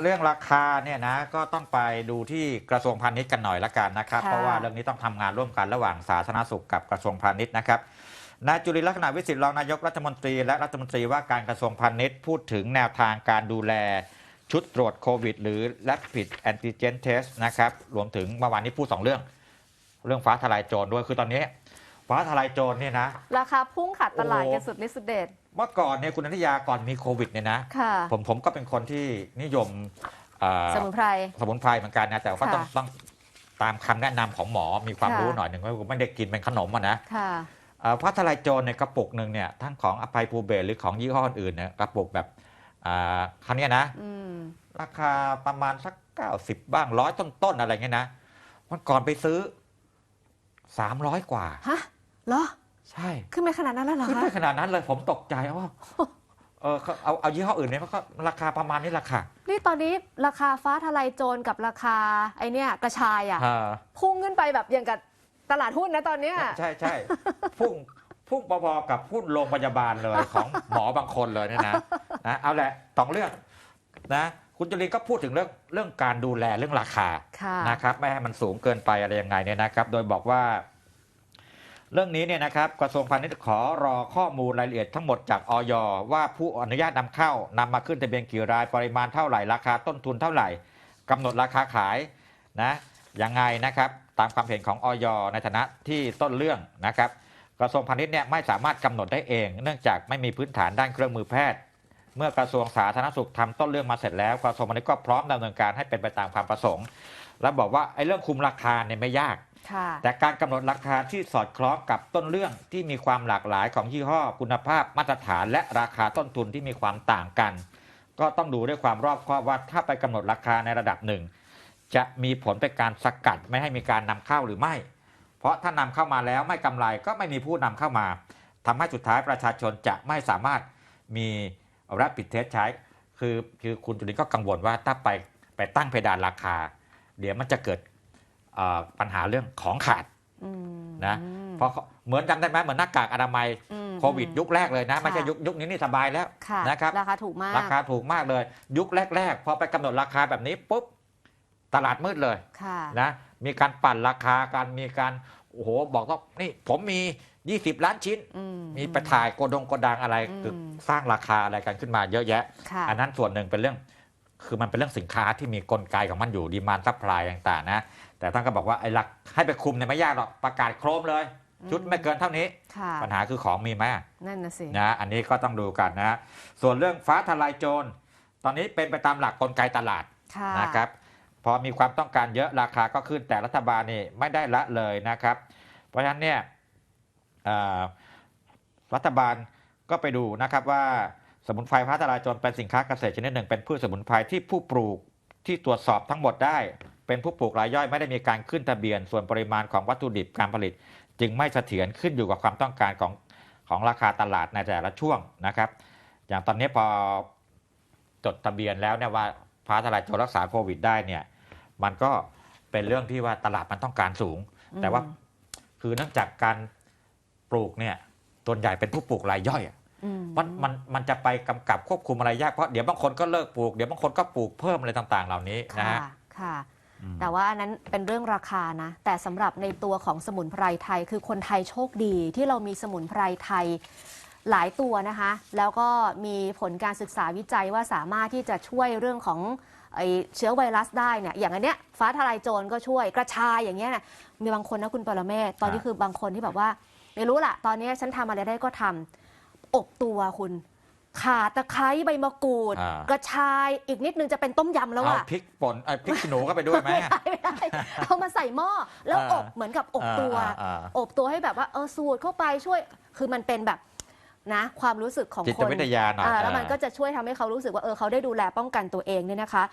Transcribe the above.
เรื่องราคาเนี่ยนะก็ต้องไปดูที่กระทรวงพาณิชย์กันหน่อยละกันนะครับ ค่ะ เพราะว่าเรื่องนี้ต้องทำงานร่วมกันระหว่างสาธารณสุขกับกระทรวงพาณิชย์นะครับนายจุลินลักษณะวิสิทธิ์รองนายกรัฐมนตรีและรัฐมนตรีว่าการกระทรวงพาณิชย์พูดถึงแนวทางการดูแลชุดตรวจโควิด หรือ Rapid Antigen Test นะครับรวมถึงเมื่อวานนี้พูดสองเรื่อง เรื่องฟ้าทลายโจรด้วยคือตอนนี้ ฟ้าทลายโจรเนี่ยนะ ราคาพุ่งขาดตลาดโอ้กันสุดฤทธิ์สุดเด็ดเมื่อก่อนเนี่ยคุณนันทยาก่อนมีโควิดเนี่ยนะ ค่ะผมผมก็เป็นคนที่นิยมเอ่อสมุนไพร สมุนไพรเหมือนกันนะ แต่ว่าก็ต้องค่ะ ต้องตามคำแนะนำของหมอมีความค่ะรู้หน่อยหนึ่งว่าไม่ได้กินเป็นขนมอะนะค่ะ เอ่อผ้าทลายโจรในยกระปุกหนึ่งเนี่ยทั้งของอภัยภูเบศรหรือของยี่ห้ออื่นเนี่ยกระปุกแบบอ่าครั้งนี้ยนะ อืม ราคาประมาณสัก 90 บ้างร้อยต้นๆอะไรเงี้ยนะวันก่อนไปซื้อ 300 กว่า ฮะ เหรอ ใช่ขึ้นไปขนาดนั้นแล้วเหรอขึ้นคะไปขนาดนั้นเลยผมตกใจว่าเออเขาเอาเอายี่ห้ออื่นเนี่ยมันก็ราคาประมาณนี้แหละค่ะนี่ตอนนี้ราคาฟ้าทลายโจรกับราคาไอเนี้ยกระชายอะ อ่าพุ่งขึ้นไปแบบอย่างกับตลาดหุ้นนะตอนเนี้ย ใช่ใช่พุ่งพุ่งพอๆกับพุ่นโรงพยาบาลเลยของหมอบางคนเลยเนี่ยนะนะเอาแหละสองเรื่องนะคุณจุลินก็พูดถึงเรื่องเรื่องการดูแลเรื่องราคา ค่ะ นะครับไม่ให้มันสูงเกินไปอะไรยังไงเนี่ยนะครับ โดยบอกว่า เรื่องนี้เนี่ยนะครับกระทรวงพาณิชย์ขอรอข้อมูลรายละเอียดทั้งหมดจากออยว่าผู้อนุญาตนำเข้านำมาขึ้นทะเบียนกี่รายปริมาณเท่าไหร่ราคาต้นทุนเท่าไหร่กำหนดราคาขายนะยังไงนะครับตามความเห็นของออยในฐานะที่ต้นเรื่องนะครับ กระทรวงพาณิชย์เนี่ยไม่สามารถกำหนดได้เอง เนื่องจากไม่มีพื้นฐานด้านเครื่องมือแพทย์ เมื่อกระทรวงสาธารณสุขทำต้นเรื่องมาเสร็จแล้วกระทรวงพาณิชย์ก็พร้อมดำเนินการให้เป็นไปตามความประสงค์ แล้วบอกว่าไอ้เรื่องคุมราคาเนี่ยไม่ยาก แต่การกำหนดราคาที่สอดคล้องกับต้นเรื่องที่มีความหลากหลายของยี่ห้อคุณภาพมาตรฐานและราคาต้นทุนที่มีความต่างกัน ก็ต้องดูด้วยความรอบคอบว่าถ้าไปกำหนดราคาในระดับหนึ่ง จะมีผลเป็นการสกัดไม่ให้มีการนำเข้าหรือไม่ เพราะถ้านำเข้ามาแล้วไม่กำไรก็ไม่มีผู้นำเข้ามาทำให้สุดท้ายประชาชนจะไม่สามารถมีรับปิดเทสใช้ คือคือคุณจุลินก็กังวลว่าถ้าไปไปตั้งเพดานราคา เดี๋ยวมันจะเกิด ปัญหาเรื่องของขาดอืมนะเพราะเขาเหมือนจำได้ไหมเหมือนหน้ากากอนามัยอืมโควิดยุคแรกเลยนะ ไม่ใช่ค่ะยุคยุคนี้นี่สบายแล้วค่ะนะครับราคาถูกมากราคาถูกมากเลย ยุคแรก ๆ พอไปกำหนดราคาแบบนี้ปุ๊บตลาดมืดเลยค่ะนะมีการปั่นราคาการมีการโอ้โหบอกว่านี่ผมมี 20 ล้านชิ้นอืมมีไปถ่ายโกดงโกดังอะไรอืมคือสร้างราคาอะไรกันขึ้นมาเยอะแยะค่ะอันนั้นส่วนหนึ่งเป็นเรื่อง คือมันเป็นเรื่องสินค้าที่มีกลไกของมันอยู่ดีมานซัพพลายต่างๆนะแต่ท่านก็บอกว่าไอ้หลักให้ไปคุมเนี่ยไม่ยากหรอกประกาศโครมเลย ชุดไม่เกินเท่านี้ค่ะปัญหาคือของมีไหมนั่นน่ะสินะอันนี้ก็ต้องดูกันนะส่วนเรื่องฟ้าทลายโจรตอนนี้เป็นไปตามหลักกลไกตลาดค่ะนะครับพอมีความต้องการเยอะราคาก็ขึ้นแต่รัฐบาลนี่ไม่ได้ละเลยนะครับ เพราะฉะนั้นเนี่ยเอ่อรัฐบาลก็ไปดูนะครับว่า สมุนไพรฟ้าทลายโจรเป็นสินค้าเกษตรชนิดหนึ่ง เป็นพืชสมุนไพรที่ผู้ปลูกที่ตรวจสอบทั้งหมดได้ เป็นผู้ปลูกรายย่อยไม่ได้มีการขึ้นทะเบียน ส่วนปริมาณของวัตถุดิบการผลิต จึงไม่เสถียรขึ้นอยู่กับความต้องการของของราคาตลาดในแต่ละช่วงนะครับ อย่างตอนนี้พอจดทะเบียนแล้วเนี่ยว่าฟ้าทลายโจรรักษาโควิดได้เนี่ยมันก็เป็นเรื่องที่ว่าตลาดมันต้องการสูง แต่ว่าอืมคือเนื่องจากการปลูกเนี่ยส่วนใหญ่เป็นผู้ปลูกรายย่อยอะอื มมันมันมันจะไปกำกับควบคุมอะไรยากเพราะเดี๋ยวบางคนก็เลิกปลูกเดี๋ยวบางคนก็ปลูกเพิ่มอะไรต่างๆ เหล่านี้นะค่ะฮะค่ะอืมแต่ว่าอันนั้นเป็นเรื่องราคานะ แต่สำหรับในตัวของสมุนไพรไทย คือคนไทยโชคดีที่เรามีสมุนไพรไทยหลายตัวนะคะ แล้วก็มีผลการศึกษาวิจัยว่าสามารถที่จะช่วยเรื่องของไอเชื้อไวรัสได้เนี่ยอย่างอันเนี้ยฟ้าทลายโจรก็ช่วยกระชายอย่างเงี้ยนะมีบางคนนะคุณปรเมศตอนนี้อ่าคือบางคนที่แบบว่า ไม่รู้ล่ะ ตอนนี้ฉันทำอะไรได้ก็ทำ อบตัวคุณ ข่าตะไคร้ใบมะกรูด อ่ากระชายอีกนิดนึงจะเป็นต้มยำแล้วเอาอะพริกป่นไอ้พริกขี้หนูเข้าไปด้วยไหม ไม่ได้ไม่ได้เอามาใส่หม้อแล้วอ่าอบเหมือนกับอบตัว อ่าอ่าอ่า อบตัวให้แบบว่าเออสูดเข้าไปช่วย คือมันเป็นแบบนะ ความรู้สึกของจิตคนวิทยาหน่อย อ่าแล้วมันอ่าก็จะช่วยทำให้เขารู้สึกว่าเออเขาได้ดูแลป้องกันตัวเองเนี่ยนะคะ